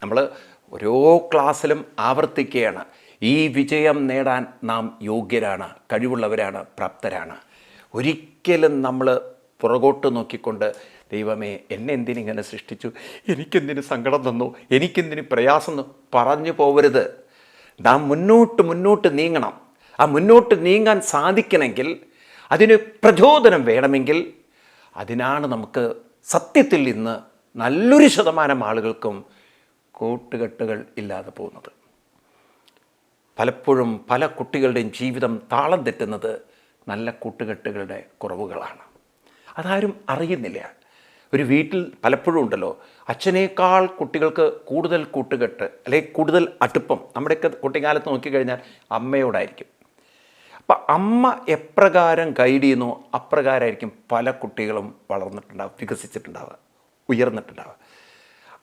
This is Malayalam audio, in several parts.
നമ്മൾ ഓരോ ക്ലാസ്സിലും ആവർത്തിക്കുകയാണ്. ഈ വിജയം നേടാൻ നാം യോഗ്യരാണ് കഴിവുള്ളവരാണ് പ്രാപ്തരാണ്. ഒരിക്കലും നമ്മൾ പുറകോട്ട് നോക്കിക്കൊണ്ട് ദൈവമേ എന്നെ എന്തിനിങ്ങനെ സൃഷ്ടിച്ചു? എനിക്കെന്തിന് സങ്കടം തന്നു? എനിക്കെന്തിന് പ്രയാസം പറഞ്ഞു പോവരുത്. നാം മുന്നോട്ട് മുന്നോട്ട് നീങ്ങണം. ആ മുന്നോട്ട് നീങ്ങാൻ സാധിക്കണമെങ്കിൽ അതിന് പ്രചോദനം വേണമെങ്കിൽ അതിനാണ് നമുക്ക് സത്യത്തിൽ ഇന്ന് നല്ലൊരു ശതമാനം ആളുകൾക്കും കൂട്ടുകെട്ടുകൾ ഇല്ലാതെ പോകുന്നത്. പലപ്പോഴും പല കുട്ടികളുടെയും ജീവിതം താളം തെറ്റുന്നത് നല്ല കൂട്ടുകെട്ടുകളുടെ കുറവുകളാണ്. അതാരും അറിയുന്നില്ല. ഒരു വീട്ടിൽ പലപ്പോഴും ഉണ്ടല്ലോ അച്ഛനേക്കാൾ കുട്ടികൾക്ക് കൂടുതൽ കൂട്ടുകെട്ട് അല്ലെങ്കിൽ കൂടുതൽ അടുപ്പം. നമ്മുടെയൊക്കെ കുട്ടിക്കാലത്ത് നോക്കിക്കഴിഞ്ഞാൽ അമ്മയോടായിരിക്കും. അപ്പം അമ്മ എപ്രകാരം ഗൈഡ് ചെയ്യുന്നു അപ്രകാരമായിരിക്കും പല കുട്ടികളും വളർന്നിട്ടുണ്ടാവുക വികസിച്ചിട്ടുണ്ടാവുക ഉയർന്നിട്ടുണ്ടാവുക.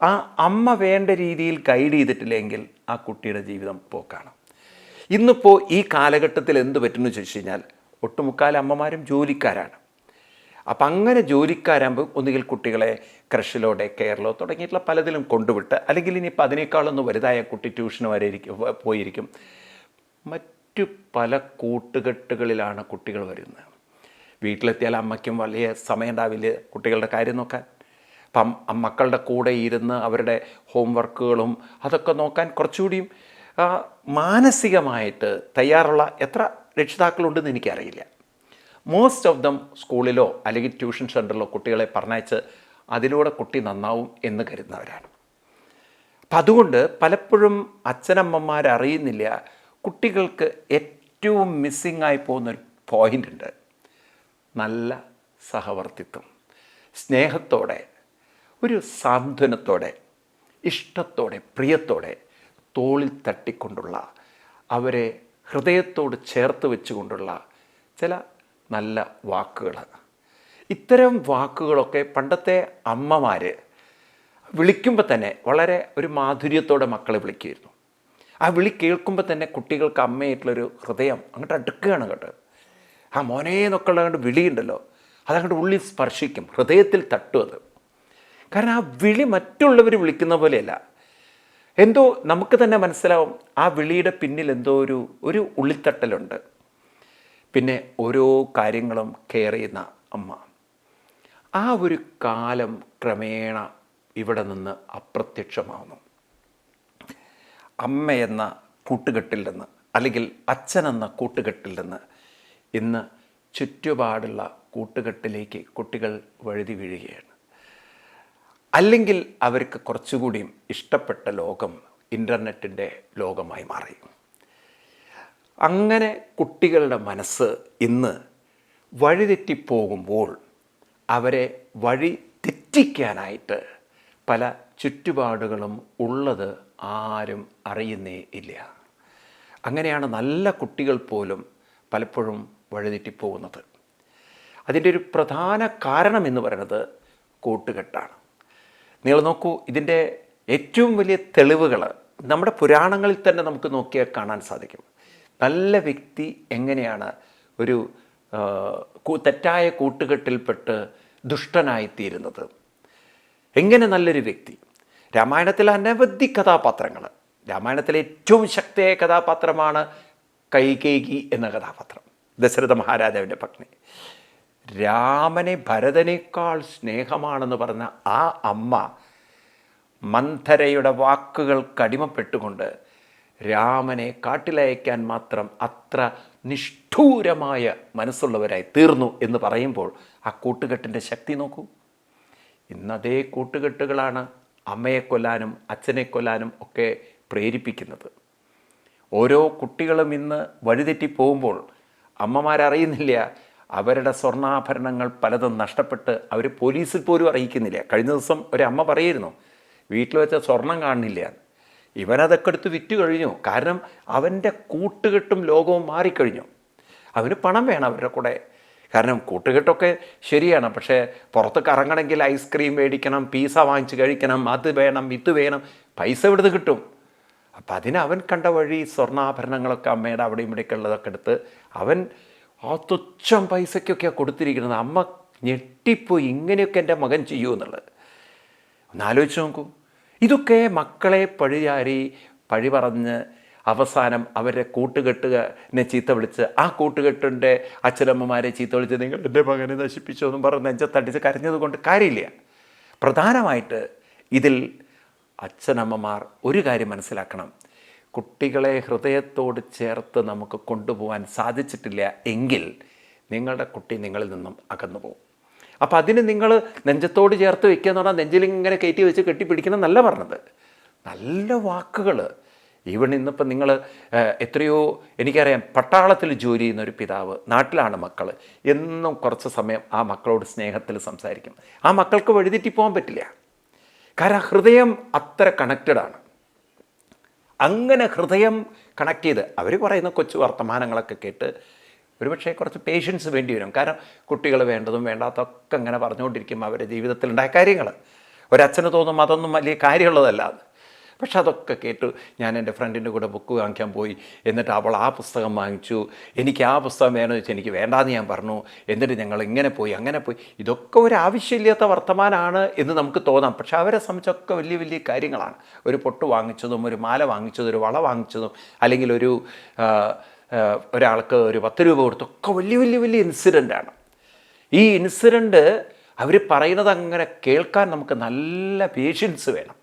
ആ അമ്മ വേണ്ട രീതിയിൽ ഗൈഡ് ചെയ്തിട്ടില്ലെങ്കിൽ ആ കുട്ടിയുടെ ജീവിതം പോക്കാണ്. ഇന്നിപ്പോൾ ഈ കാലഘട്ടത്തിൽ എന്ത് പറ്റുമെന്ന് ചോദിച്ചു കഴിഞ്ഞാൽ ഒട്ടുമുക്കാൽ അമ്മമാരും ജോലിക്കാരാണ്. അപ്പം അങ്ങനെ ജോലിക്കാരാകുമ്പോൾ ഒന്നുകിൽ കുട്ടികളെ ക്രഷിലോ ഡേ കെയറിലോ തുടങ്ങിയിട്ടുള്ള പലതിലും കൊണ്ടുവിട്ട് അല്ലെങ്കിൽ ഇനിയിപ്പോൾ അതിനേക്കാളൊന്ന് വലുതായ കുട്ടി ട്യൂഷന് വരെ ഇരിക്കും പോയിരിക്കും. മറ്റു പല കൂട്ടുകെട്ടുകളിലാണ് കുട്ടികൾ വരുന്നത്. വീട്ടിലെത്തിയാൽ അമ്മയ്ക്കും വലിയ സമയം ഉണ്ടാവില്ല കുട്ടികളുടെ കാര്യം നോക്കാൻ. അപ്പം മക്കളുടെ കൂടെ ഇരുന്ന് അവരുടെ ഹോംവർക്കുകളും അതൊക്കെ നോക്കാൻ കുറച്ചുകൂടിയും മാനസികമായിട്ട് തയ്യാറുള്ള എത്ര രക്ഷിതാക്കളുണ്ടെന്ന് എനിക്കറിയില്ല. മോസ്റ്റ് ഓഫ് ദം സ്കൂളിലോ അല്ലെങ്കിൽ ട്യൂഷൻ സെന്ററിലോ കുട്ടികളെ പറഞ്ഞയച്ച് അതിലൂടെ കുട്ടി നന്നാവും എന്ന് കരുതുന്നവരാണ്. അപ്പം അതുകൊണ്ട് പലപ്പോഴും അച്ഛനമ്മമാർ അറിയുന്നില്ല കുട്ടികൾക്ക് ഏറ്റവും മിസ്സിങ് ആയി പോകുന്നൊരു പോയിന്റ് ഉണ്ട്. നല്ല സഹവർത്തിത്വം സ്നേഹത്തോടെ ഒരു സാന്ത്വനത്തോടെ ഇഷ്ടത്തോടെ പ്രിയത്തോടെ തോളിൽ തട്ടിക്കൊണ്ടുള്ള അവരെ ഹൃദയത്തോട് ചേർത്ത് വെച്ചുകൊണ്ടുള്ള ചില നല്ല വാക്കുകൾ. ഇത്തരം വാക്കുകളൊക്കെ പണ്ടത്തെ അമ്മമാർ വിളിക്കുമ്പോൾ തന്നെ വളരെ ഒരു മാധുര്യത്തോടെ മക്കളെ വിളിക്കുമായിരുന്നു. ആ വിളി കേൾക്കുമ്പോൾ തന്നെ കുട്ടികൾക്ക് അമ്മയായിട്ടുള്ളൊരു ഹൃദയം അങ്ങോട്ട് അടുക്കുകയാണ് കേട്ടോ ആ മോനെ എന്നൊക്കെയുള്ള അങ്ങോട്ട് വിളിയുണ്ടല്ലോ. അതങ്ങോട്ട് ഉള്ളിൽ സ്പർശിക്കും. ഹൃദയത്തിൽ തട്ടും അത്. കാരണം ആ വിളി മറ്റുള്ളവർ വിളിക്കുന്ന പോലെയല്ല. എന്തോ നമുക്ക് തന്നെ മനസ്സിലാവും ആ വിളിയുടെ പിന്നിൽ എന്തോ ഒരു ഒരു ഉള്ളിത്തട്ടലുണ്ട്. പിന്നെ ഓരോ കാര്യങ്ങളും കെയർ ചെയ്യുന്ന അമ്മ. ആ ഒരു കാലം ക്രമേണ ഇവിടെ നിന്ന് അപ്രത്യക്ഷമാവുന്നു. അമ്മ എന്ന കൂട്ടുകെട്ടിൽ നിന്ന് അല്ലെങ്കിൽ അച്ഛനെന്ന കൂട്ടുകെട്ടിൽ നിന്ന് ഇന്ന് ചുറ്റുപാടുള്ള കൂട്ടുകെട്ടിലേക്ക് കുട്ടികൾ വഴുതി വീഴുകയാണ്. അല്ലെങ്കിൽ അവർക്ക് കുറച്ചുകൂടിയും ഇഷ്ടപ്പെട്ട ലോകം ഇന്റർനെറ്റിന്റെ ലോകമായി മാറി. അങ്ങനെ കുട്ടികളുടെ മനസ്സ് ഇന്ന് വഴിതെറ്റിപ്പോകുമ്പോൾ അവരെ വഴി തെറ്റിക്കാനായിട്ട് പല ചുറ്റുപാടുകളും ഉള്ളത് ആരും അറിയുന്നേ ഇല്ല. അങ്ങനെയാണ് നല്ല കുട്ടികൾ പോലും പലപ്പോഴും വഴിതെറ്റിപ്പോകുന്നത് അതിന്റെ ഒരു പ്രധാന കാരണം എന്ന് പറയുന്നത് കൂട്ടുകെട്ടാണ്. നിങ്ങൾ നോക്കൂ ഇതിന്റെ ഏറ്റവും വലിയ തെളിവുകൾ നമ്മുടെ പുരാണങ്ങളിൽ തന്നെ നമുക്ക് നോക്കിയാൽ കാണാൻ സാധിക്കും. നല്ല വ്യക്തി എങ്ങനെയാണ് ഒരു തെറ്റായ കൂട്ടുകെട്ടിൽപ്പെട്ട് ദുഷ്ടനായിത്തീരുന്നത്? എങ്ങനെ നല്ലൊരു വ്യക്തി? രാമായണത്തിലെ അനവധി കഥാപാത്രങ്ങൾ രാമായണത്തിലെ ഏറ്റവും ശക്തിയായ കഥാപാത്രമാണ് കൈകേകി എന്ന കഥാപാത്രം ദശരഥ മഹാരാജാവിന്റെ പത്നി. രാമനെ ഭരതനേക്കാൾ സ്നേഹമാണെന്ന് പറഞ്ഞ ആ അമ്മ മന്ധരയുടെ വാക്കുകൾ കടിമപ്പെട്ടുകൊണ്ട് രാമനെ കാട്ടിലയക്കാൻ മാത്രം അത്ര നിഷ്ഠൂരമായ മനസ്സുള്ളവരായി തീർന്നു എന്ന് പറയുമ്പോൾ ആ കൂട്ടുകെട്ടിന്റെ ശക്തി നോക്കൂ. ഇന്ന് അതേ കൂട്ടുകെട്ടുകളാണ് അമ്മയെ കൊല്ലാനും അച്ഛനെ കൊല്ലാനും ഒക്കെ പ്രേരിപ്പിക്കുന്നത്. ഓരോ കുട്ടികളും ഇന്ന് വഴിതെറ്റി പോകുമ്പോൾ അമ്മമാരറിയുന്നില്ല അവരുടെ സ്വർണാഭരണങ്ങൾ പലതും നഷ്ടപ്പെട്ട് അവർ പോലീസിൽ പോലും അറിയിക്കുന്നില്ല. കഴിഞ്ഞ ദിവസം ഒരു അമ്മ പറയായിരുന്നു വീട്ടിൽ വെച്ച സ്വർണം കാണുന്നില്ല. ഇവനതൊക്കെ എടുത്ത് വിറ്റ് കഴിഞ്ഞു. കാരണം അവന്റെ കൂട്ടുകെട്ടും ലോകവും മാറിക്കഴിഞ്ഞു. അവന് പണം വേണം അവരുടെ കൂടെ. കാരണം കൂട്ടുകെട്ടൊക്കെ ശരിയാണ്. പക്ഷേ പുറത്ത് കറങ്ങണമെങ്കിൽ ഐസ്ക്രീം മേടിക്കണം പീസ വാങ്ങിച്ച് കഴിക്കണം അത് വേണം ഇത് വേണം പൈസ ഇവിടുന്ന് കിട്ടും. അപ്പം അതിന് അവൻ കണ്ട വഴി സ്വർണാഭരണങ്ങളൊക്കെ അമ്മയുടെ അവിടെ ഇവിടെയൊക്കെ ഉള്ളതൊക്കെ എടുത്ത് അവൻ ആ തുച്ഛം പൈസയ്ക്കൊക്കെയാണ് കൊടുത്തിരിക്കുന്നത്. അമ്മ ഞെട്ടിപ്പോയി ഇങ്ങനെയൊക്കെ എന്റെ മകൻ ചെയ്യൂ എന്നുള്ളത്. ഒന്ന് ആലോചിച്ച് നോക്കൂ. ഇതൊക്കെ മക്കളെ പഴിചാരി പഴി പറഞ്ഞ് അവസാനം അവരെ കൂട്ടുകെട്ടുകനെ ചീത്ത വിളിച്ച് ആ കൂട്ടുകെട്ടിന്റെ അച്ഛനമ്മമാരെ ചീത്ത വിളിച്ച് നിങ്ങൾ എന്റെ മകനെ നശിപ്പിച്ചു എന്നും പറഞ്ഞ് നെഞ്ചത്തടിച്ച് കരഞ്ഞത് കൊണ്ട് കാര്യമില്ല. പ്രധാനമായിട്ട് ഇതിൽ അച്ഛനമ്മമാർ ഒരു കാര്യം മനസ്സിലാക്കണം. കുട്ടികളെ ഹൃദയത്തോട് ചേർത്ത് നമുക്ക് കൊണ്ടുപോകാൻ സാധിച്ചിട്ടില്ല എങ്കിൽ നിങ്ങളുടെ കുട്ടി നിങ്ങളിൽ നിന്നും അകന്നു പോകും അപ്പം അതിന് നിങ്ങൾ നെഞ്ചത്തോട് ചേർത്ത് വെക്കുക എന്ന് പറഞ്ഞാൽ നെഞ്ചിലിങ്ങനെ കയറ്റി വെച്ച് കെട്ടിപ്പിടിക്കണം എന്നല്ല പറഞ്ഞത്. നല്ല വാക്കുകൾ ഈവൺ ഇന്നിപ്പോൾ നിങ്ങൾ എത്രയോ എനിക്കറിയാം പട്ടാളത്തിൽ ജോലി ചെയ്യുന്ന ഒരു പിതാവ് നാട്ടിലാണ് മക്കൾ എന്നും കുറച്ച് സമയം ആ മക്കളോട് സ്നേഹത്തിൽ സംസാരിക്കും. ആ മക്കൾക്ക് വഴിതെറ്റി പോകാൻ പറ്റില്ല. കാരണം ഹൃദയം അത്ര കണക്റ്റഡ് ആണ്. അങ്ങനെ ഹൃദയം കണക്ട് ചെയ്ത് അവർ പറയുന്ന കൊച്ചു വർത്തമാനങ്ങളൊക്കെ കേട്ട് ഒരുപക്ഷെ കുറച്ച് പേഷ്യൻസ് വേണ്ടി വരും. കാരണം കുട്ടികൾ വേണ്ടതും വേണ്ടാത്തതൊക്കെ അങ്ങനെ പറഞ്ഞുകൊണ്ടിരിക്കും അവരുടെ ജീവിതത്തിലുണ്ടായ കാര്യങ്ങൾ ഒരച്ഛന് തോന്നും അതൊന്നും വലിയ കാര്യമുള്ളതല്ല. അത് പക്ഷെ അതൊക്കെ കേട്ടു ഞാൻ എന്റെ ഫ്രണ്ടിന്റെ കൂടെ ബുക്ക് വാങ്ങിക്കാൻ പോയി. എന്നിട്ട് അവൾ ആ പുസ്തകം വാങ്ങിച്ചു. എനിക്ക് ആ പുസ്തകം വേണമെന്ന് വെച്ചാൽ എനിക്ക് വേണ്ടാന്ന് ഞാൻ പറഞ്ഞു. എന്നിട്ട് ഞങ്ങൾ ഇങ്ങനെ പോയി അങ്ങനെ പോയി. ഇതൊക്കെ ഒരു ആവശ്യമില്ലാത്ത വർത്തമാനമാണ് എന്ന് നമുക്ക് തോന്നാം. പക്ഷെ അവരെ സംബന്ധിച്ചൊക്കെ വലിയ വലിയ കാര്യങ്ങളാണ്. ഒരു പൊട്ട് വാങ്ങിച്ചതും ഒരു മാല വാങ്ങിച്ചതും ഒരു വള വാങ്ങിച്ചതും അല്ലെങ്കിൽ ഒരു ഒരാൾക്ക് ഒരു പത്ത് രൂപ കൊടുത്തൊക്കെ വലിയ വലിയ വലിയ ഇൻസിഡന്റാണ് ഈ ഇൻസിഡന്റ് അവർ പറയുന്നത് അങ്ങനെ കേൾക്കാൻ നമുക്ക് നല്ല പേഷ്യൻസ് വേണം.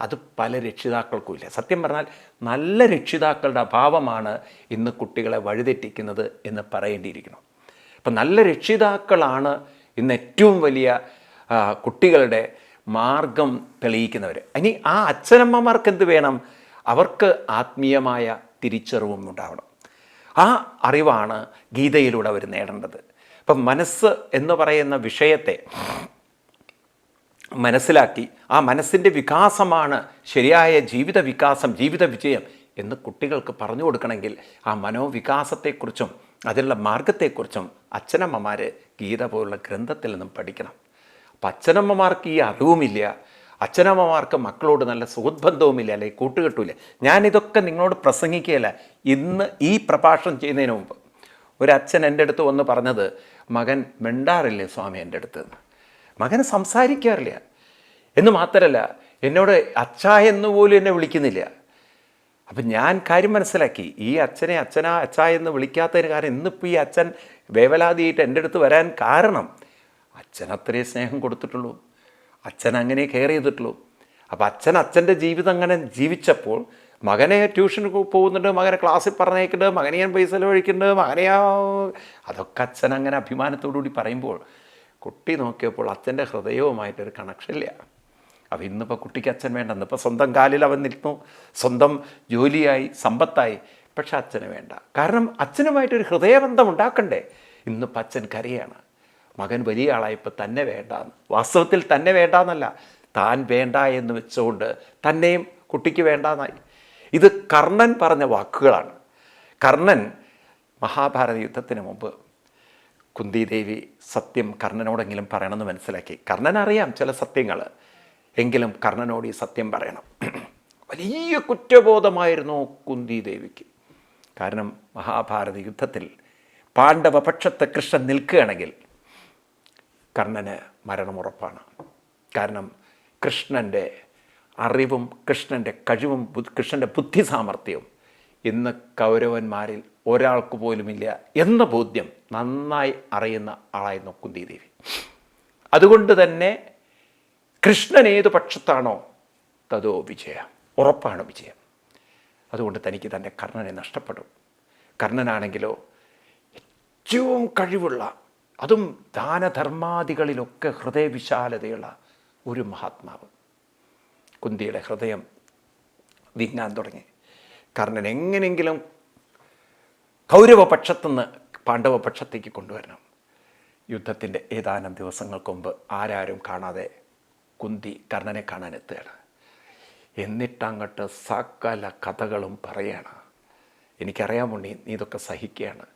അത് പല രക്ഷിതാക്കൾക്കും ഇല്ല സത്യം പറഞ്ഞാൽ നല്ല രക്ഷിതാക്കളുടെ അഭാവമാണ് ഇന്ന് കുട്ടികളെ വഴിതെറ്റിക്കുന്നത് എന്ന് പറയേണ്ടിയിരിക്കണം അപ്പം നല്ല രക്ഷിതാക്കളാണ് ഇന്ന് ഏറ്റവും വലിയ കുട്ടികളുടെ മാർഗം തെളിയിക്കുന്നവർ. ഇനി ആ അച്ഛനമ്മമാർക്ക് എന്ത് വേണം? അവർക്ക് ആത്മീയമായ തിരിച്ചറിവും ഉണ്ടാവണം. ആ അറിവാണ് ഗീതയിലൂടെ അവർ നേടേണ്ടത്. അപ്പം മനസ്സ് എന്ന് പറയുന്ന വിഷയത്തെ മനസ്സിലാക്കി ആ മനസ്സിന്റെ വികാസമാണ് ശരിയായ ജീവിത വികാസം ജീവിത വിജയം എന്ന് കുട്ടികൾക്ക് പറഞ്ഞു കൊടുക്കണമെങ്കിൽ ആ മനോവികാസത്തെക്കുറിച്ചും അതിനുള്ള മാർഗത്തെക്കുറിച്ചും അച്ഛനമ്മമാർ ഗീത പോലുള്ള ഗ്രന്ഥത്തിൽ നിന്നും പഠിക്കണം. അപ്പം അച്ഛനമ്മമാർക്ക് ഈ അറിവുമില്ല. അച്ഛനമ്മമാർക്ക് മക്കളോട് നല്ല സുഹൃദ്ബന്ധവുമില്ല അല്ലെങ്കിൽ കൂട്ടുകെട്ടുമില്ല. ഞാനിതൊക്കെ നിങ്ങളോട് പ്രസംഗിക്കുകയല്ല. ഇന്ന് ഈ പ്രഭാഷണം ചെയ്യുന്നതിന് മുമ്പ്. ഒരു അച്ഛൻ എന്റെ അടുത്ത് വന്ന് പറഞ്ഞത് മകൻ മിണ്ടാറില്ലേ സ്വാമി എന്റെ അടുത്ത്? മകന് സംസാരിക്കാറില്ല. എന്ന് മാത്രമല്ല എന്നോട് അച്ഛ എന്ന് പോലും എന്നെ വിളിക്കുന്നില്ല. അപ്പം ഞാൻ കാര്യം മനസ്സിലാക്കി ഈ അച്ഛനെ അച്ഛനാ അച്ഛ എന്ന് വിളിക്കാത്തതിന് കാരണം ഇന്നിപ്പോൾ ഈ അച്ഛൻ വേവലാതിയായിട്ട് എന്റെ അടുത്ത് വരാൻ കാരണം അച്ഛൻ സ്നേഹം കൊടുത്തിട്ടുള്ളൂ. അച്ഛൻ അങ്ങനെ കെയർ ചെയ്തിട്ടുള്ളൂ. അപ്പോൾ അച്ഛൻ അച്ഛന്റെ ജീവിതം അങ്ങനെ ജീവിച്ചപ്പോൾ മകനെ ട്യൂഷന് പോകുന്നുണ്ട് മകനെ ക്ലാസ്സിൽ പറഞ്ഞേക്കുന്നുണ്ട് മകനെ ഞാൻ പൈസ ചെലവഴിക്കുന്നുണ്ട് മകനെ അതൊക്കെ അച്ഛൻ അങ്ങനെ അഭിമാനത്തോടു കൂടി പറയുമ്പോൾ കുട്ടി നോക്കിയപ്പോൾ അച്ഛന്റെ ഹൃദയവുമായിട്ടൊരു കണക്ഷൻ ഇല്ല. അപ്പം ഇന്നിപ്പോൾ കുട്ടിക്ക് അച്ഛൻ വേണ്ട. ഇന്നിപ്പോൾ സ്വന്തം കാലിൽ അവൻ നിൽക്കുന്നു. സ്വന്തം ജോലിയായി സമ്പത്തായി. പക്ഷെ അച്ഛന് വേണ്ട. കാരണം അച്ഛനുമായിട്ടൊരു ഹൃദയബന്ധം ഉണ്ടാക്കണ്ടേ ഇന്നിപ്പോൾ അച്ഛൻ കരയാണ്. മകൻ വലിയ ആളായപ്പോൾ തന്നെ വേണ്ട വാസ്തവത്തിൽ തന്നെ വേണ്ട എന്നല്ല താൻ വേണ്ട എന്ന് വെച്ചുകൊണ്ട് തന്നെയും കുട്ടിക്ക് വേണ്ടാന്നായി. ഇത് കർണൻ പറഞ്ഞ വാക്കുകളാണ്. കർണൻ മഹാഭാരത യുദ്ധത്തിന് മുമ്പ് കുന്തിദേവി സത്യം കർണനോടെങ്കിലും പറയണമെന്ന് മനസ്സിലാക്കി. കർണൻ അറിയാം ചില സത്യങ്ങൾ എങ്കിലും കർണനോട് ഈ സത്യം പറയണം. വലിയ കുറ്റബോധമായിരുന്നു കുന്തിദേവിക്ക്. കാരണം മഹാഭാരത യുദ്ധത്തിൽ പാണ്ഡവ പക്ഷത്ത് കൃഷ്ണൻ നിൽക്കുകയാണെങ്കിൽ കർണന് മരണമുറപ്പാണ്. കാരണം കൃഷ്ണന്റെ അറിവും കൃഷ്ണന്റെ കഴിവും കൃഷ്ണന്റെ ബുദ്ധി സാമർഥ്യവും ഇന്ന് കൗരവന്മാരിൽ ഒരാൾക്ക് പോലുമില്ല എന്ന ബോധ്യം നന്നായി അറിയുന്ന ആളായിരുന്നു കുന്തി ദേവി അതുകൊണ്ട് തന്നെ കൃഷ്ണൻ ഏത് പക്ഷത്താണോ തതോ വിജയ. ഉറപ്പാണ് വിജയം. അതുകൊണ്ട് തനിക്ക് തന്റെ കർണനെ നഷ്ടപ്പെടും. കർണനാണെങ്കിലോ ഏറ്റവും കഴിവുള്ള അതും ദാനധർമാദികളിലൊക്കെ ഹൃദയവിശാലതയുള്ള ഒരു മഹാത്മാവ്. കുന്തിയുടെ ഹൃദയം വിങ്ങാൻ തുടങ്ങി. കർണൻ എങ്ങനെയെങ്കിലും കൗരവപക്ഷത്തുനിന്ന് പാണ്ഡവപക്ഷത്തേക്ക് കൊണ്ടുവരണം. യുദ്ധത്തിന്റെ ഏതാനും ദിവസങ്ങൾക്ക് മുമ്പ് ആരാരും കാണാതെ കുന്തി കർണനെ കാണാൻ എത്തുകയാണ് എന്നിട്ടങ്ങോട്ട് സകല കഥകളും പറയാണ്. എനിക്കറിയാൻ ഉണ്ണി നീ ഇതൊക്കെ സഹിക്കുകയാണ്.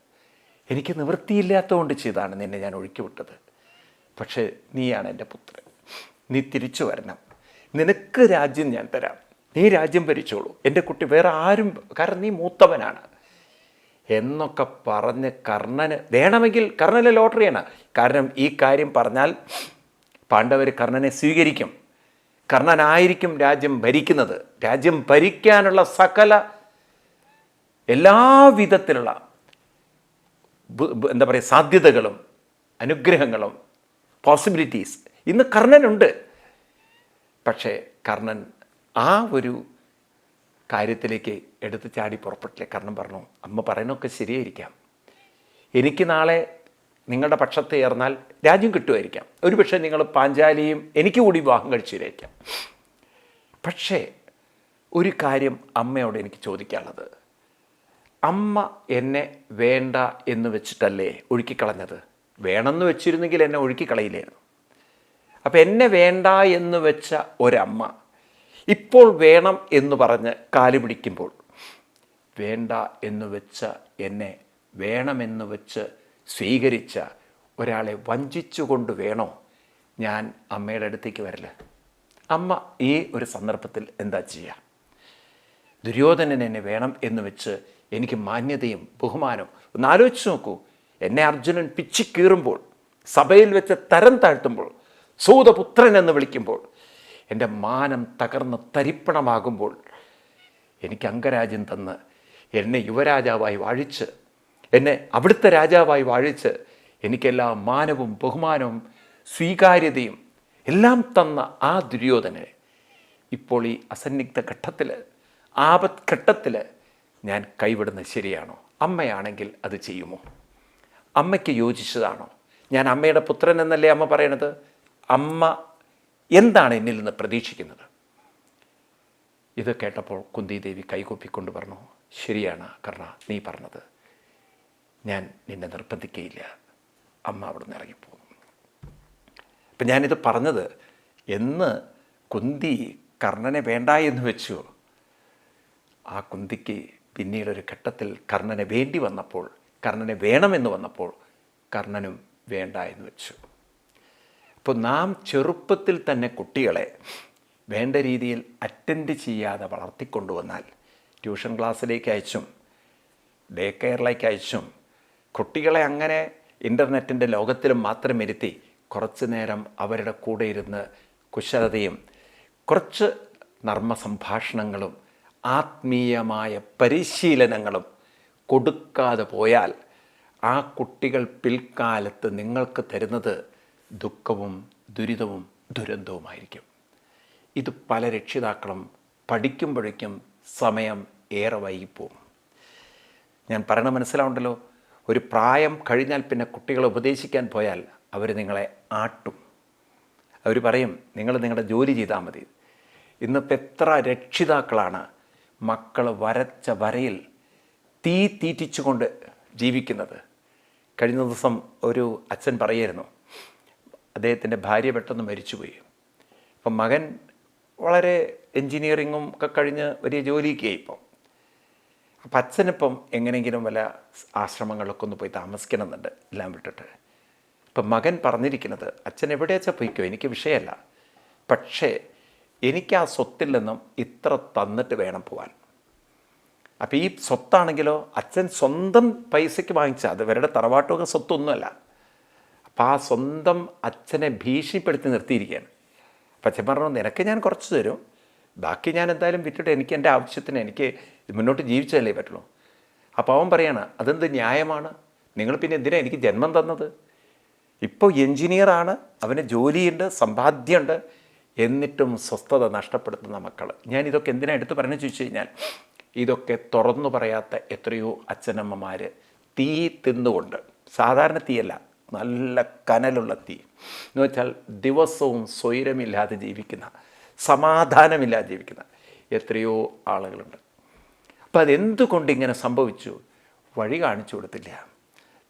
എനിക്ക് നിവൃത്തിയില്ലാത്തതുകൊണ്ട് ചെയ്താണ് നിന്നെ ഞാൻ ഒഴുക്കി വിട്ടത് പക്ഷേ നീയാണ് എന്റെ പുത്രൻ. നീ തിരിച്ചു വരണം. നിനക്ക് രാജ്യം ഞാൻ തരാം. നീ രാജ്യം ഭരിച്ചോളൂ. എന്റെ കുട്ടി വേറെ ആരും കാരണം നീ മൂത്തവനാണ്. എന്നൊക്കെ പറഞ്ഞ് കർണന് വേണമെങ്കിൽ കർണന് ലോട്ടറിയാണ് കാരണം ഈ കാര്യം പറഞ്ഞാൽ പാണ്ഡവർ കർണനെ സ്വീകരിക്കും. കർണനായിരിക്കും രാജ്യം ഭരിക്കുന്നത്. രാജ്യം ഭരിക്കാനുള്ള സകല എല്ലാ വിധത്തിലുള്ള എന്താ പറയുക സാധ്യതകളും അനുഗ്രഹങ്ങളും പോസിബിലിറ്റീസ് ഇന്ന് കർണനുണ്ട്. പക്ഷേ കർണൻ ആ ഒരു കാര്യത്തിലേക്ക് എടുത്ത് ചാടി പുറപ്പെട്ടില്ലേ? കാരണം പറഞ്ഞു അമ്മ പറയുന്നൊക്കെ ശരിയായിരിക്കാം. എനിക്ക് നാളെ നിങ്ങളുടെ പക്ഷത്ത് ചേർന്നാൽ രാജ്യം കിട്ടുമായിരിക്കാം. ഒരുപക്ഷെ നിങ്ങൾ പാഞ്ചാലിയും എനിക്ക് കൂടി വിവാഹം കഴിച്ചു തരായിരിക്കാം പക്ഷേ ഒരു കാര്യം അമ്മയോട് എനിക്ക് ചോദിക്കാനുള്ളത്. അമ്മ എന്നെ വേണ്ട എന്ന് വെച്ചിട്ടല്ലേ ഒഴുക്കിക്കളഞ്ഞത്? വേണമെന്ന് വെച്ചിരുന്നെങ്കിൽ എന്നെ ഒഴുക്കിക്കളയില്ലായിരുന്നു. അപ്പം എന്നെ വേണ്ട എന്ന് വെച്ച ഒരമ്മ ഇപ്പോൾ വേണം എന്ന് പറഞ്ഞ് കാലു പിടിക്കുമ്പോൾ. വേണ്ട എന്ന് വെച്ച എന്നെ വേണമെന്ന് വെച്ച് സ്വീകരിച്ച ഒരാളെ വഞ്ചിച്ചുകൊണ്ട് വേണോ? ഞാൻ അമ്മയുടെ അടുത്തേക്ക് വരൽ. അമ്മ ഈ ഒരു സന്ദർഭത്തിൽ എന്താ ചെയ്യുക ദുര്യോധനൻ എന്നെ വേണം എന്ന് വെച്ച് എനിക്ക് മാന്യതയും ബഹുമാനവും ഒന്ന് ആലോചിച്ച് നോക്കൂ. എന്നെ അർജുനൻ പിച്ചിക്കീറുമ്പോൾ സഭയിൽ വെച്ച് തരം താഴ്ത്തുമ്പോൾ സൂതപുത്രൻ എന്ന് വിളിക്കുമ്പോൾ എന്റെ മാനം തകർന്ന് തരിപ്പണമാകുമ്പോൾ എനിക്ക് അംഗരാജ്യം തന്ന് എന്നെ യുവരാജാവായി വാഴിച്ച് എന്നെ അവിടുത്തെ രാജാവായി വാഴിച്ച് എനിക്കെല്ലാ മാനവും ബഹുമാനവും സ്വീകാര്യതയും എല്ലാം തന്ന ആ ദുര്യോധനെ ഇപ്പോൾ ഈ അസന്നിഗ്ധ ഘട്ടത്തിൽ ആപത് ഘട്ടത്തിൽ ഞാൻ കൈവിടുന്നത് ശരിയാണോ? അമ്മയാണെങ്കിൽ അത് ചെയ്യുമോ? അമ്മയ്ക്ക് യോജിച്ചതാണോ? ഞാൻ അമ്മയുടെ പുത്രൻ എന്നല്ലേ അമ്മ പറയണത്? അമ്മ എന്താണ് എന്നിൽ നിന്ന് പ്രതീക്ഷിക്കുന്നത്? ഇത് കേട്ടപ്പോൾ കുന്തി കുന്തിദേവി കൈകൂപ്പിക്കൊണ്ട് പറഞ്ഞു ശരിയാണ് കർണ നീ പറഞ്ഞത്. ഞാൻ നിന്നെ നിർബന്ധിക്കുകയില്ല അമ്മ അവിടെ നിന്ന് ഇറങ്ങിപ്പോകും. അപ്പം ഞാനിത് പറഞ്ഞത് എന്ന് കുന്തി കർണനെ വേണ്ട എന്ന് വെച്ചു. ആ കുന്തിക്ക് പിന്നീടൊരു ഘട്ടത്തിൽ കർണനെ വേണ്ടി വന്നപ്പോൾ കർണനെ വേണമെന്ന് വന്നപ്പോൾ കർണനും വേണ്ട എന്ന് വെച്ചു. അപ്പോൾ നാം ചെറുപ്പത്തിൽ തന്നെ കുട്ടികളെ വേണ്ട രീതിയിൽ അറ്റൻഡ് ചെയ്യാതെ വളർത്തിക്കൊണ്ടുവന്നാൽ ട്യൂഷൻ ക്ലാസ്സിലേക്ക് അയച്ചും ഡേ കെയറിലേക്ക് അയച്ചും കുട്ടികളെ അങ്ങനെ ഇന്റർനെറ്റിന്റെ ലോകത്തിലും മാത്രം ഇരുത്തി കുറച്ച് നേരം അവരുടെ കൂടെ ഇരുന്ന് കുശലതയും കുറച്ച് നർമ്മ സംഭാഷണങ്ങളും ആത്മീയമായ പരിശീലനങ്ങളും കൊടുക്കാതെ പോയാൽ ആ കുട്ടികൾ പിൽക്കാലത്ത് നിങ്ങൾക്ക് തരുന്നത് ദുഃഖവും ദുരിതവും ദുരന്തവുമായിരിക്കും. ഇത് പല രക്ഷിതാക്കളും പഠിക്കുമ്പോഴേക്കും സമയം ഏറെ വൈകിപ്പോവും. ഞാൻ പറയണ മനസ്സിലാവുണ്ടല്ലോ? ഒരു പ്രായം കഴിഞ്ഞാൽ പിന്നെ കുട്ടികളെ ഉപദേശിക്കാൻ പോയാൽ അവർ നിങ്ങളെ ആട്ടും. അവർ പറയും നിങ്ങൾ നിങ്ങളുടെ ജോലി ചെയ്താൽ മതി. ഇന്നിപ്പോൾ എത്ര രക്ഷിതാക്കളാണ് മക്കൾ വരച്ച വരയിൽ തീ തീറ്റിച്ചുകൊണ്ട് ജീവിക്കുന്നത്? കഴിഞ്ഞ ദിവസം ഒരു അച്ഛൻ പറയായിരുന്നു അദ്ദേഹത്തിന്റെ ഭാര്യ പെട്ടെന്ന് മരിച്ചുപോയി. അപ്പം മകൻ വളരെ എൻജിനീയറിങ്ങും ഒക്കെ കഴിഞ്ഞ് വലിയ ജോലിയൊക്കെയായി ഇപ്പം. അപ്പം അച്ഛനിപ്പം എങ്ങനെയെങ്കിലും വല്ല ആശ്രമങ്ങളിലൊക്കെ ഒന്ന് പോയി താമസിക്കണമെന്നുണ്ട് എല്ലാം വിട്ടിട്ട്. ഇപ്പം മകൻ പറഞ്ഞിരിക്കുന്നത് അച്ഛൻ എവിടെയാച്ചാൽ പോയിക്കോ? എനിക്ക് വിഷയമല്ല. പക്ഷേ എനിക്ക് ആ സ്വത്തിൽ നിന്നും ഇത്ര തന്നിട്ട് വേണം പോവാൻ. അപ്പോൾ ഈ സ്വത്താണെങ്കിലോ അച്ഛൻ സ്വന്തം പൈസയ്ക്ക് വാങ്ങിച്ച അത് ഇവരുടെ തറവാട്ടുക സ്വത്തൊന്നുമല്ല. അപ്പോൾ ആ സ്വന്തം അച്ഛനെ ഭീഷണിപ്പെടുത്തി നിർത്തിയിരിക്കുകയാണ്. അപ്പം അച്ഛൻ പറഞ്ഞു നിനക്ക് ഞാൻ കുറച്ച് തരും. ബാക്കി ഞാൻ എന്തായാലും വിറ്റിട്ട് എനിക്ക് എന്റെ ആവശ്യത്തിന് എനിക്ക് മുന്നോട്ട് ജീവിച്ചതല്ലേ പറ്റുള്ളൂ. അപ്പോൾ അവൻ പറയാണ് അതെന്ത് ന്യായമാണ്? നിങ്ങൾ പിന്നെ എന്തിനാണ് എനിക്ക് ജന്മം തന്നത്? ഇപ്പോൾ എൻജിനീയറാണ് അവന് ജോലിയുണ്ട് സമ്പാദ്യമുണ്ട് എന്നിട്ടും സ്വസ്ഥത നഷ്ടപ്പെടുത്തുന്ന മക്കൾ ഞാൻ ഇതൊക്കെ എന്തിനാണ് എടുത്ത് പറഞ്ഞു ചോദിച്ചു കഴിഞ്ഞാൽ ഇതൊക്കെ തുറന്നു പറയാത്ത എത്രയോ അച്ഛനമ്മമാർ തീ തിന്നുകൊണ്ട് സാധാരണ തീയല്ല നല്ല കനലുള്ള തീ. എന്ന് വെച്ചാൽ ദിവസവും സ്വൈരമില്ലാതെ ജീവിക്കുന്ന സമാധാനമില്ലാതെ ജീവിക്കുന്ന എത്രയോ ആളുകളുണ്ട്. അപ്പം അതെന്തുകൊണ്ട് ഇങ്ങനെ സംഭവിച്ചു? വഴി കാണിച്ചു കൊടുത്തില്ല.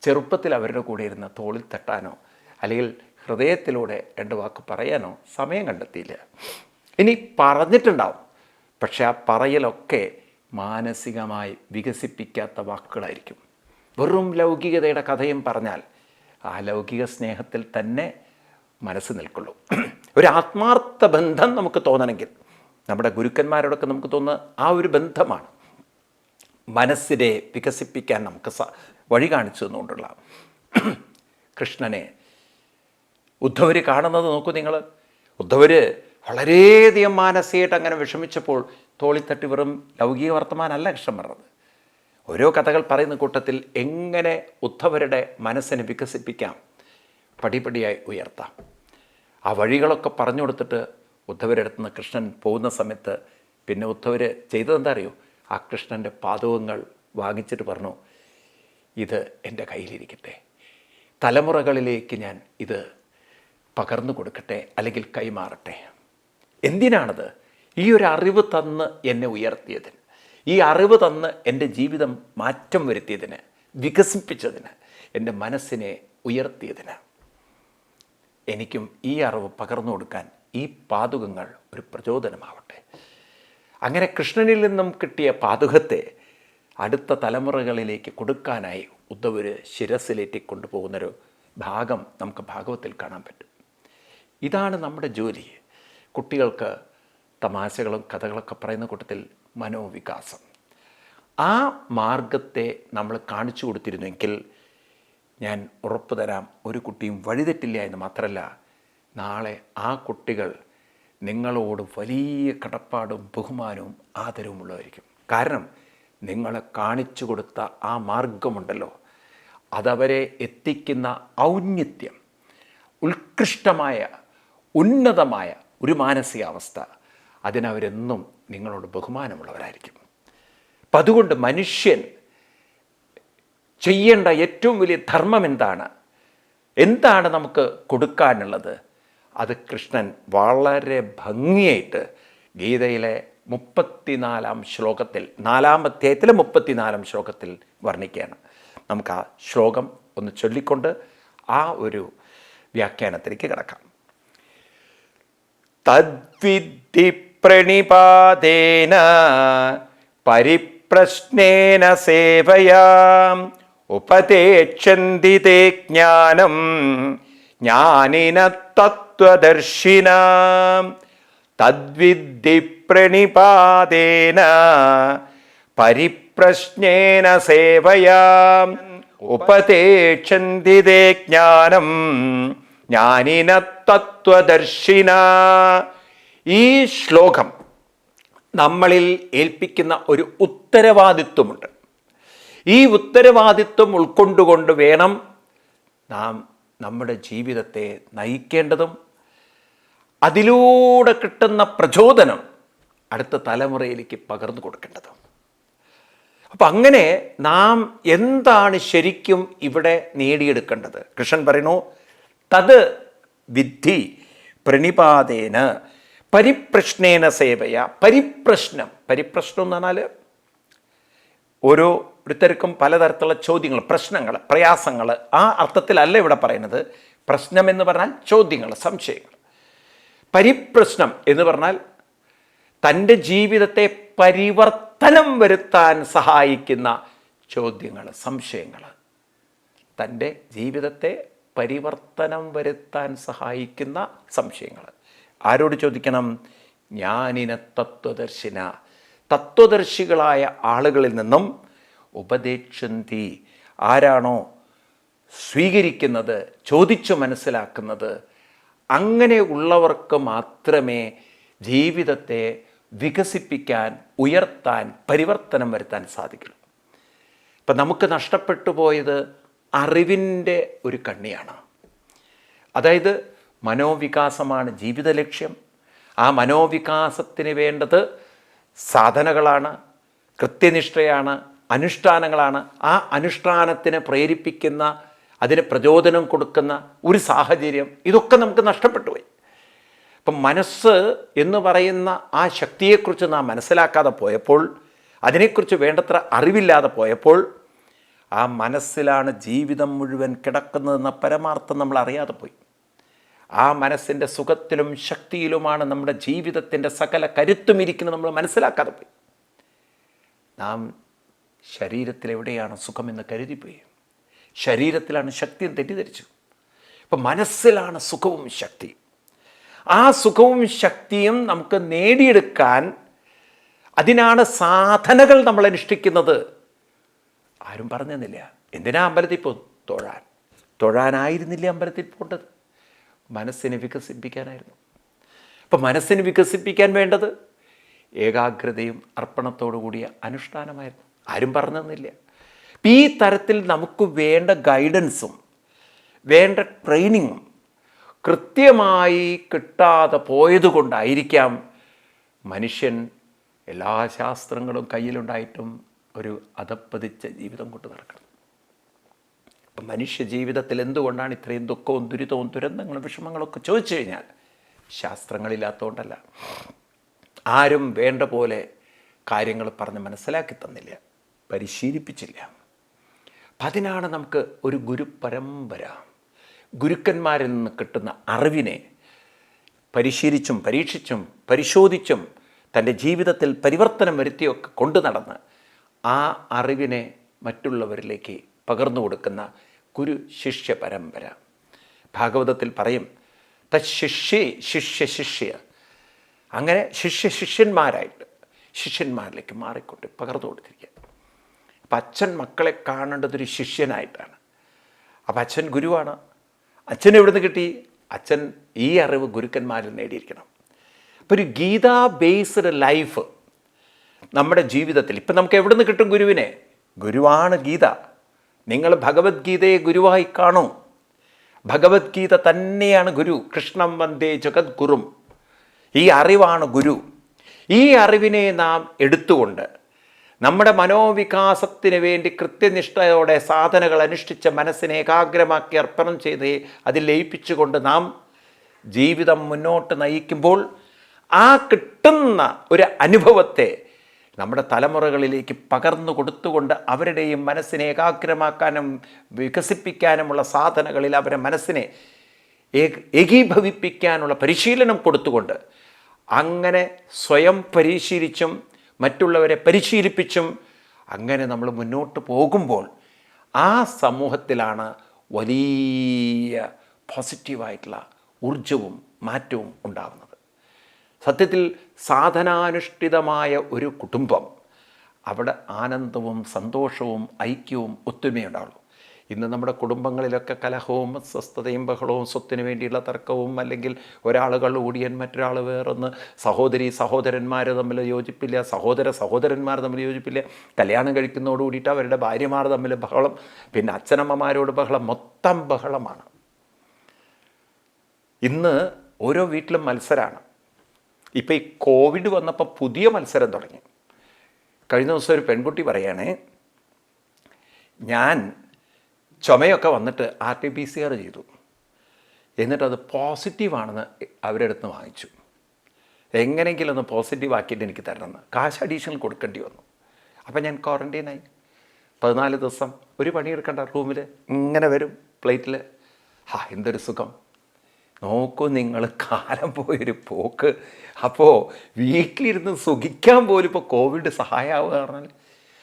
ചെറുപ്പത്തിൽ അവരുടെ കൂടെ ഇരുന്ന തോളിൽ തട്ടാനോ അല്ലെങ്കിൽ ഹൃദയത്തിലൂടെ രണ്ട് വാക്ക് പറയാനോ സമയം കണ്ടെത്തിയില്ല. ഇനി പറഞ്ഞിട്ടുണ്ടാവും. പക്ഷെ ആ പറയലൊക്കെ മാനസികമായി വികസിപ്പിക്കാത്ത വാക്കുകളായിരിക്കും. വെറും ലൗകികതയുടെ കഥയും പറഞ്ഞാൽ ആ ലൗകിക സ്നേഹത്തിൽ തന്നെ മനസ്സ് നിൽക്കുള്ളൂ. ഒരു ആത്മാർത്ഥ ബന്ധം നമുക്ക് തോന്നണമെങ്കിൽ നമ്മുടെ ഗുരുക്കന്മാരോടൊക്കെ നമുക്ക് തോന്നുന്ന ആ ഒരു ബന്ധമാണ് മനസ്സിനെ വികസിപ്പിക്കാൻ നമുക്ക് വഴി കാണിച്ചു തന്നുകൊണ്ടുള്ള. കൃഷ്ണനെ ഉദ്ധവർ കാണുന്നത് നോക്കൂ നിങ്ങൾ ഉദ്ധവർ വളരെയധികം മാനസികമായിട്ട് അങ്ങനെ വിഷമിച്ചപ്പോൾ തോളിത്തട്ടി വെറും ലൗകിക വർത്തമാനമല്ല കൃഷ്ണൻ പറഞ്ഞത്. ഓരോ കഥകൾ പറയുന്ന കൂട്ടത്തിൽ എങ്ങനെ ഉദ്ധവരുടെ മനസ്സിനെ വികസിപ്പിക്കാം? പടിപടിയായി ഉയർത്താം. ആ വഴികളൊക്കെ പറഞ്ഞു കൊടുത്തിട്ട് ഉദ്ധവരുടെ അടുത്ത് നിന്ന് കൃഷ്ണൻ പോകുന്ന സമയത്ത് പിന്നെ ഉദ്ധവർ ചെയ്തതെന്താ അറിയോ? ആ കൃഷ്ണന്റെ പാതകങ്ങൾ വാങ്ങിച്ചിട്ട് പറഞ്ഞു ഇത് എന്റെ കയ്യിലിരിക്കട്ടെ. തലമുറകളിലേക്ക് ഞാൻ ഇത് പകർന്നു കൊടുക്കട്ടെ അല്ലെങ്കിൽ കൈമാറട്ടെ. എന്തിനാണത്? ഈ ഒരു അറിവ് തന്ന് എന്നെ ഉയർത്തിയതിന്. ഈ അറിവ് തന്ന് എന്റെ ജീവിതം മാറ്റം വരുത്തിയതിന് വികസിപ്പിച്ചതിന് എന്റെ മനസ്സിനെ ഉയർത്തിയതിന്. എനിക്കും ഈ അറിവ് പകർന്നു കൊടുക്കാൻ ഈ പാതുകങ്ങൾ ഒരു പ്രചോദനമാവട്ടെ. അങ്ങനെ കൃഷ്ണനിൽ നിന്നും കിട്ടിയ പാതുകത്തെ അടുത്ത തലമുറകളിലേക്ക് കൊടുക്കാനായി ഉദ്ധവർ ശിരസിലേറ്റി കൊണ്ടുപോകുന്നൊരു ഭാഗം നമുക്ക് ഭാഗവത്തിൽ കാണാൻ പറ്റും. ഇതാണ് നമ്മുടെ ജോലി. കുട്ടികൾക്ക് തമാശകളും കഥകളൊക്കെ പറയുന്ന കൂട്ടത്തിൽ മനോവികാസം. ആ മാർഗത്തെ നമ്മൾ കാണിച്ചു കൊടുത്തിരുന്നെങ്കിൽ ഞാൻ ഉറപ്പ് തരാം ഒരു കുട്ടിയും വഴിതെറ്റില്ല എന്ന് മാത്രമല്ല നാളെ ആ കുട്ടികൾ നിങ്ങളോട് വലിയ കടപ്പാടും ബഹുമാനവും ആദരവും ഉള്ളതായിരിക്കും കാരണം നിങ്ങളെ കാണിച്ചു കൊടുത്ത ആ മാർഗമുണ്ടല്ലോ അതവരെ എത്തിക്കുന്ന ഔന്നത്യം ഉത്കൃഷ്ടമായ ഉന്നതമായ ഒരു മാനസികാവസ്ഥ. അതിനവരെന്നും നിങ്ങളോട് ബഹുമാനമുള്ളവരായിരിക്കും. അപ്പം അതുകൊണ്ട് മനുഷ്യൻ ചെയ്യേണ്ട ഏറ്റവും വലിയ ധർമ്മം എന്താണ്? എന്താണ് നമുക്ക് കൊടുക്കാനുള്ളത്? അത് കൃഷ്ണൻ വളരെ ഭംഗിയായിട്ട് ഗീതയിലെ മുപ്പത്തിനാലാം ശ്ലോകത്തിൽ നാലാം അധ്യായത്തിലെ മുപ്പത്തിനാലാം ശ്ലോകത്തിൽ വർണിക്കുകയാണ്. നമുക്ക് ആ ശ്ലോകം ഒന്ന് ചൊല്ലിക്കൊണ്ട് ആ ഒരു വ്യാഖ്യാനത്തിലേക്ക് കിടക്കാം. തദ്വിദ്ധി പ്രണിപാതേന പരിപ്രശ്നേന സേവയാം. ഉപദേശന്തി ജ്ഞാനം ജ്ഞാനിന തത്വദർശിന. തദ്വിദ്ധി പ്രണിപാതേന പരിപ്രശ്നേന സേവയാം. ഉപദേശന്തി ജ്ഞാനം ജ്ഞാനിന തത്വദർശിന. ഈ ശ്ലോകം നമ്മളിൽ ഏൽപ്പിക്കുന്ന ഒരു ഉത്തരവാദിത്വമുണ്ട്. ഈ ഉത്തരവാദിത്വം ഉൾക്കൊണ്ടുകൊണ്ട് വേണം നാം നമ്മുടെ ജീവിതത്തെ നയിക്കേണ്ടതും അതിലൂടെ കിട്ടുന്ന പ്രചോദനം അടുത്ത തലമുറയിലേക്ക് പകർന്നു കൊടുക്കേണ്ടതും. അപ്പം അങ്ങനെ നാം എന്താണ് ശരിക്കും ഇവിടെ നേടിയെടുക്കേണ്ടത്? കൃഷ്ണൻ പറയുന്നു തത് വിദ്ധി പ്രണിപാതേന പരിപ്രശ്നേന സേവയ. പരിപ്രശ്നം. പരിപ്രശ്നം എന്ന് പറഞ്ഞാൽ ഓരോരുത്തർക്കും പലതരത്തിലുള്ള ചോദ്യങ്ങൾ പ്രശ്നങ്ങൾ പ്രയാസങ്ങൾ. ആ അർത്ഥത്തിലല്ല ഇവിടെ പറയുന്നത്. പ്രശ്നം എന്ന് പറഞ്ഞാൽ ചോദ്യങ്ങൾ സംശയങ്ങൾ. പരിപ്രശ്നം എന്ന് പറഞ്ഞാൽ തന്റെ ജീവിതത്തെ പരിവർത്തനം വരുത്താൻ സഹായിക്കുന്ന ചോദ്യങ്ങൾ സംശയങ്ങൾ. തന്റെ ജീവിതത്തെ പരിവർത്തനം വരുത്താൻ സഹായിക്കുന്ന സംശയങ്ങൾ. ആരോട് ചോദിക്കണം? ജ്ഞാനിന തത്വദർശിന. തത്വദർശികളായ ആളുകളിൽ നിന്നും ഉപദേക്ഷന്തി ആരാണോ സ്വീകരിക്കുന്നത് ചോദിച്ചു മനസ്സിലാക്കുന്നത് അങ്ങനെ ഉള്ളവർക്ക് മാത്രമേ ജീവിതത്തെ വികസിപ്പിക്കാൻ ഉയർത്താൻ പരിവർത്തനം വരുത്താൻ സാധിക്കുള്ളൂ ഇപ്പം നമുക്ക് നഷ്ടപ്പെട്ടു പോയത് അറിവിന്റെ ഒരു കണ്ണിയാണ്. അതായത് മനോവികാസമാണ് ജീവിത ലക്ഷ്യം ആ മനോവികാസത്തിന് വേണ്ടത് സാധനകളാണ് കൃത്യനിഷ്ഠയാണ് അനുഷ്ഠാനങ്ങളാണ്. ആ അനുഷ്ഠാനത്തിന് പ്രേരിപ്പിക്കുന്ന അതിന് പ്രചോദനം കൊടുക്കുന്ന ഒരു സാഹചര്യം ഇതൊക്കെ നമുക്ക് നഷ്ടപ്പെട്ടു പോയി. അപ്പം മനസ്സ് എന്ന് പറയുന്ന ആ ശക്തിയെക്കുറിച്ച് നാം മനസ്സിലാക്കാതെ പോയപ്പോൾ അതിനെക്കുറിച്ച് വേണ്ടത്ര അറിവില്ലാതെ പോയപ്പോൾ ആ മനസ്സിലാണ് ജീവിതം മുഴുവൻ കിടക്കുന്നതെന്ന പരമാർത്ഥം നമ്മൾ അറിയാതെ പോയി. ആ മനസ്സിന്റെ സുഖത്തിലും ശക്തിയിലുമാണ് നമ്മുടെ ജീവിതത്തിന്റെ സകല കരുത്തും ഇരിക്കുന്നത് നമ്മൾ മനസ്സിലാക്കാതെ പോയി. നാം ശരീരത്തിൽ എവിടെയാണ് സുഖമെന്ന് കരുതിപ്പോയി. ശരീരത്തിലാണ് ശക്തിയും തെറ്റിദ്ധരിച്ചു. ഇപ്പം മനസ്സിലാണ് സുഖവും ശക്തിയും ആ സുഖവും ശക്തിയും നമുക്ക് നേടിയെടുക്കാൻ അതിനാണ് സാധനകൾ നമ്മൾ അനുഷ്ഠിക്കുന്നത്. ആരും പറഞ്ഞെന്നില്ല എന്തിനാ അമ്പലത്തിൽ പോ തൊഴാൻ? തൊഴാനായിരുന്നില്ല അമ്പലത്തിൽ പോണ്ടത്? മനസ്സിനെ വികസിപ്പിക്കാനായിരുന്നു. അപ്പം മനസ്സിനെ വികസിപ്പിക്കാൻ വേണ്ടത് ഏകാഗ്രതയും അർപ്പണത്തോടു കൂടിയ അനുഷ്ഠാനമായിരുന്നു. ആരും പറഞ്ഞെന്നില്ല ഈ തരത്തിൽ നമുക്ക് വേണ്ട ഗൈഡൻസും വേണ്ട ട്രെയിനിങ്ങും കൃത്യമായി കിട്ടാതെ പോയതുകൊണ്ടായിരിക്കാം മനുഷ്യൻ എല്ലാ ശാസ്ത്രങ്ങളും കയ്യിലുണ്ടായിട്ടും ഒരു അധപ്പതിച്ച ജീവിതം കൊണ്ട് നടക്കണം അപ്പം മനുഷ്യ ജീവിതത്തിൽ എന്തുകൊണ്ടാണ് ഇത്രയും ദുഃഖവും ദുരിതവും ദുരന്തങ്ങളും വിഷമങ്ങളൊക്കെ ചോദിച്ചു കഴിഞ്ഞാൽ ശാസ്ത്രങ്ങളില്ലാത്തതുകൊണ്ടല്ല ആരും വേണ്ട പോലെ കാര്യങ്ങൾ പറഞ്ഞ് മനസ്സിലാക്കി തന്നില്ല. പരിശീലിപ്പിച്ചില്ല. അപ്പം അതിനാണ് നമുക്ക് ഒരു ഗുരു പരമ്പര ഗുരുക്കന്മാരിൽ നിന്ന് കിട്ടുന്ന അറിവിനെ പരിശീലിച്ചും പരീക്ഷിച്ചും പരിശോധിച്ചും തന്റെ ജീവിതത്തിൽ പരിവർത്തനം വരുത്തിയൊക്കെ കൊണ്ടു നടന്ന് ആ അറിവിനെ മറ്റുള്ളവരിലേക്ക് പകർന്നു കൊടുക്കുന്ന കുരു ശിഷ്യ പരമ്പര. ഭാഗവതത്തിൽ പറയും തശിഷ്യേ ശിഷ്യ ശിഷ്യ അങ്ങനെ ശിഷ്യ ശിഷ്യന്മാരായിട്ട് ശിഷ്യന്മാരിലേക്ക് മാറിക്കൊണ്ട് പകർന്നു കൊടുത്തിരിക്കുക. അപ്പം അച്ഛൻ മക്കളെ കാണേണ്ടതൊരു ശിഷ്യനായിട്ടാണ്. അപ്പം അച്ഛൻ ഗുരുവാണ്. അച്ഛൻ എവിടുന്ന് കിട്ടി? അച്ഛൻ ഈ അറിവ് ഗുരുക്കന്മാരിൽ നേടിയിരിക്കണം. അപ്പോൾ ഒരു ഗീതാ ബേസ്ഡ് ലൈഫ് നമ്മുടെ ജീവിതത്തിൽ. ഇപ്പം നമുക്ക് എവിടെ നിന്ന് കിട്ടും ഗുരുവിനെ? ഗുരുവാണ് ഗീത. നിങ്ങൾ ഭഗവത്ഗീതയെ ഗുരുവായി കാണൂ. ഭഗവത്ഗീത തന്നെയാണ് ഗുരു. കൃഷ്ണം വന്ദേ ജഗദ്ഗുരും ഈ അറിവാണ് ഗുരു. ഈ അറിവിനെ നാം എടുത്തുകൊണ്ട് നമ്മുടെ മനോവികാസത്തിന് വേണ്ടി കൃത്യനിഷ്ഠയോടെ സാധനകൾ അനുഷ്ഠിച്ച മനസ്സിനെ ഏകാഗ്രമാക്കി അർപ്പണം ചെയ്ത് അതിൽ ലയിപ്പിച്ചുകൊണ്ട് നാം ജീവിതം മുന്നോട്ട് നയിക്കുമ്പോൾ ആ കിട്ടുന്ന ഒരു അനുഭവത്തെ നമ്മുടെ തലമുറകളിലേക്ക് പകർന്നു കൊടുത്തുകൊണ്ട് അവരുടെയും മനസ്സിനെ ഏകാഗ്രമാക്കാനും വികസിപ്പിക്കാനുമുള്ള സാധനങ്ങളിൽ അവരെ മനസ്സിനെ ഏക- ഏകീഭവിപ്പിക്കാനുള്ള പരിശീലനം കൊടുത്തുകൊണ്ട് അങ്ങനെ സ്വയം പരിശീലിച്ചും മറ്റുള്ളവരെ പരിശീലിപ്പിച്ചും അങ്ങനെ നമ്മൾ മുന്നോട്ട് പോകുമ്പോൾ ആ സമൂഹത്തിലാണ് വലിയ പോസിറ്റീവായിട്ടുള്ള ഊർജവും മാറ്റവും ഉണ്ടാകുന്നത് സത്യത്തിൽ സാധനാനുഷ്ഠിതമായ ഒരു കുടുംബം അവിടെ ആനന്ദവും സന്തോഷവും ഐക്യവും ഒത്തുമയുണ്ടാവുള്ളൂ ഇന്ന് നമ്മുടെ കുടുംബങ്ങളിലൊക്കെ കലഹവും സ്വസ്ഥതയും ബഹളവും സ്വത്തിന് വേണ്ടിയുള്ള തർക്കവും അല്ലെങ്കിൽ ഒരാളുകൾ ഊടിയൻ മറ്റൊരാൾ വേറൊന്ന് സഹോദരി സഹോദരന്മാർ തമ്മിൽ യോജിപ്പില്ല സഹോദര സഹോദരന്മാർ തമ്മിൽ യോജിപ്പില്ല കല്യാണം കഴിക്കുന്നതോട് കൂടിയിട്ട് അവരുടെ ഭാര്യമാർ തമ്മിൽ ബഹളം പിന്നെ അച്ഛനമ്മമാരോട് ബഹളം മൊത്തം ബഹളമാണ്. ഇന്ന് ഓരോ വീട്ടിലും മത്സരമാണ് ഇപ്പോൾ ഈ കോവിഡ് വന്നപ്പോൾ പുതിയ മത്സരം തുടങ്ങി. കഴിഞ്ഞ ദിവസം ഒരു പെൺകുട്ടി പറയുകയാണേ ഞാൻ ചുമയൊക്കെ വന്നിട്ട് R T P C R ചെയ്തു. എന്നിട്ട് അത് പോസിറ്റീവാണെന്ന് അവരുടെ അടുത്ത് വാങ്ങിച്ചു. എങ്ങനെയെങ്കിലും ഒന്ന് പോസിറ്റീവ് ആക്കിയിട്ട് എനിക്ക് തരണമെന്ന്. കാശ് അഡീഷണൽ കൊടുക്കേണ്ടി വന്നു. അപ്പം ഞാൻ ക്വാറന്റൈനായി പതിനാല് ദിവസം ഒരു പണിയെടുക്കേണ്ട റൂമിൽ ഇങ്ങനെ വരും പ്ലേറ്റിൽ ഹാ എന്തൊരു സുഖം. നോക്കൂ നിങ്ങൾ കാലം പോയൊരു പോക്ക്. അപ്പോൾ വീട്ടിലിരുന്ന് സുഖിക്കാൻ പോലും ഇപ്പോൾ കോവിഡ് സഹായമാവുക പറഞ്ഞാൽ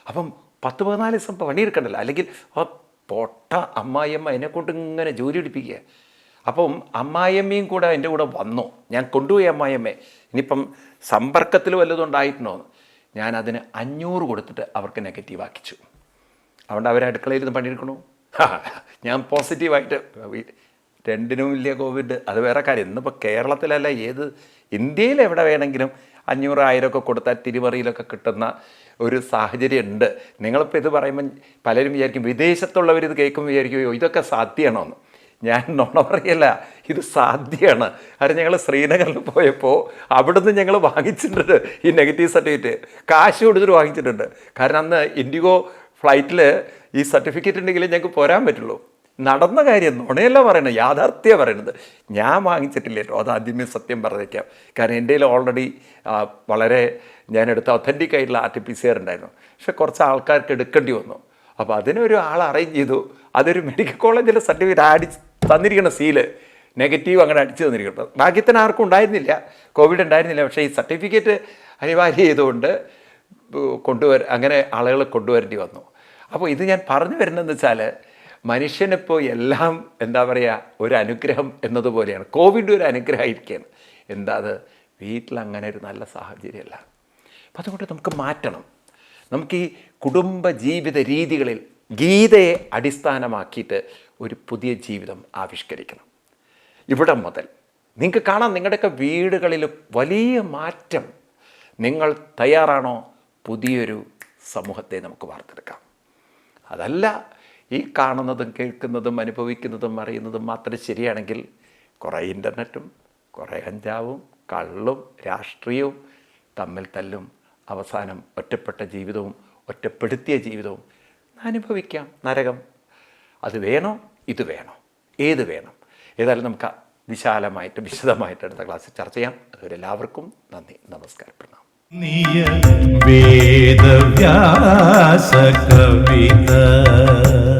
അപ്പം പത്ത് പതിനാല് ദിവസം പണിയെടുക്കണ്ടല്ലോ അല്ലെങ്കിൽ ആ പൊട്ട അമ്മായിയമ്മ എന്നെക്കൊണ്ട് ഇങ്ങനെ ജോലി എടുപ്പിക്കുക അപ്പം അമ്മായിയമ്മയും കൂടെ എന്റെ കൂടെ വന്നു. ഞാൻ കൊണ്ടുപോയി അമ്മായിയമ്മയെ. ഇനിയിപ്പം സമ്പർക്കത്തിൽ വല്ലതും ഉണ്ടായിട്ടുണ്ടോ ഞാൻ അതിന് അഞ്ഞൂറ് കൊടുത്തിട്ട് അവർക്ക് നെഗറ്റീവ് ആക്കിച്ചു. അതുകൊണ്ട് അവർ അടുക്കളയിൽ നിന്ന് പണിയെടുക്കണോ. ഞാൻ പോസിറ്റീവായിട്ട് രണ്ടിനും ഇല്ല കോവിഡ് അത് വേറെ കാര്യം. ഇന്നിപ്പോൾ കേരളത്തിലല്ല ഏത് ഇന്ത്യയിൽ എവിടെ വേണമെങ്കിലും അഞ്ഞൂറ് ആയിരമൊക്കെ കൊടുത്താൽ തിരുമറിയിലൊക്കെ കിട്ടുന്ന ഒരു സാഹചര്യം ഉണ്ട് നിങ്ങളിപ്പോൾ ഇത് പറയുമ്പോൾ പലരും വിചാരിക്കും വിദേശത്തുള്ളവർ ഇത് കേൾക്കുമ്പോൾ വിചാരിക്കും ഇതൊക്കെ സാധ്യമാണോ എന്ന് ഞാൻ നുണ പറയല്ല ഇത് സാധ്യമാണ്. കാരണം ഞങ്ങൾ ശ്രീനഗറിൽ പോയപ്പോൾ അവിടുന്ന് ഞങ്ങൾ വാങ്ങിച്ചിട്ടുണ്ട് ഈ നെഗറ്റീവ് സർട്ടിഫിക്കറ്റ് കാശ് കൊടുത്തിട്ട് വാങ്ങിച്ചിട്ടുണ്ട്. കാരണം അന്ന് ഇൻഡിഗോ ഫ്ലൈറ്റിൽ ഈ സർട്ടിഫിക്കറ്റ് ഉണ്ടെങ്കിൽ ഞങ്ങൾക്ക് പോരാൻ പറ്റുള്ളൂ. നടന്ന കാര്യം നുണയല്ല പറയണത് യാഥാർത്ഥ്യ പറയണത്. ഞാൻ വാങ്ങിച്ചിട്ടില്ല കേട്ടോ അത് ആദ്യമേ സത്യം പറഞ്ഞേക്കാം. കാരണം എന്റെ കയ്യിൽ ഓൾറെഡി വളരെ ഞാൻ എടുത്ത ഒത്തന്റിക് ആയിട്ടുള്ള R T P C R ഉണ്ടായിരുന്നു. പക്ഷെ കുറച്ച് ആൾക്കാർക്ക് എടുക്കേണ്ടി വന്നു. അപ്പോൾ അതിനൊരു ആൾ അറേഞ്ച് ചെയ്തു. അതൊരു മെഡിക്കൽ കോളേജിന്റെ സർട്ടിഫിക്കറ്റ് അടിച്ച് തന്നിരിക്കുന്ന സീൽ നെഗറ്റീവ് അങ്ങനെ അടിച്ചു തന്നിരിക്കുന്നത് ഭാഗ്യത്തിന് ആർക്കും ഉണ്ടായിരുന്നില്ല. കോവിഡ് ഉണ്ടായിരുന്നില്ല. പക്ഷേ ഈ സർട്ടിഫിക്കറ്റ് അനിവാര്യം ചെയ്തുകൊണ്ട് കൊണ്ടുവര അങ്ങനെ ആളുകൾ കൊണ്ടുവരേണ്ടി വന്നു. അപ്പോൾ ഇത് ഞാൻ പറഞ്ഞു വരുന്നതെന്ന് വെച്ചാൽ മനുഷ്യനിപ്പോൾ എല്ലാം എന്താ പറയുക ഒരു അനുഗ്രഹം എന്നതുപോലെയാണ്. കോവിഡ് ഒരു അനുഗ്രഹമായിരിക്കുകയാണ് എന്താ അത്? വീട്ടിൽ അങ്ങനെ ഒരു നല്ല സാഹചര്യമല്ല. അപ്പം അതുകൊണ്ട് നമുക്ക് മാറ്റണം. നമുക്ക് ഈ കുടുംബ ജീവിത രീതികളിൽ ഗീതയെ അടിസ്ഥാനമാക്കിയിട്ട് ഒരു പുതിയ ജീവിതം ആവിഷ്കരിക്കണം. ഇവിടെ മുതൽ. നിങ്ങൾക്ക് കാണാം നിങ്ങളുടെയൊക്കെ വീടുകളിൽ വലിയ മാറ്റം. നിങ്ങൾ തയ്യാറാണോ? പുതിയൊരു സമൂഹത്തെ നമുക്ക് വാർത്തെടുക്കാം. അതല്ല ഈ കാണുന്നതും കേൾക്കുന്നതും അനുഭവിക്കുന്നതും അറിയുന്നതും മാത്രം ശരിയാണെങ്കിൽ കുറേ ഇന്റർനെറ്റും കുറേ കഞ്ചാവും കള്ളും രാഷ്ട്രീയവും തമ്മിൽ തല്ലും അവസാനം ഒറ്റപ്പെട്ട ജീവിതവും ഒറ്റപ്പെടുത്തിയ ജീവിതവും അനുഭവിക്കാം. നരകം. അത് വേണോ? ഇത് വേണോ? ഏത് വേണം? ഏതായാലും നമുക്ക് വിശാലമായിട്ട് വിശദമായിട്ട് അടുത്ത ക്ലാസ്സിൽ ചർച്ച ചെയ്യാം. അതുവരെ എല്ലാവർക്കും നന്ദി. നമസ്കാരം. പ്രണാം വേദവ്യാസ കവിത.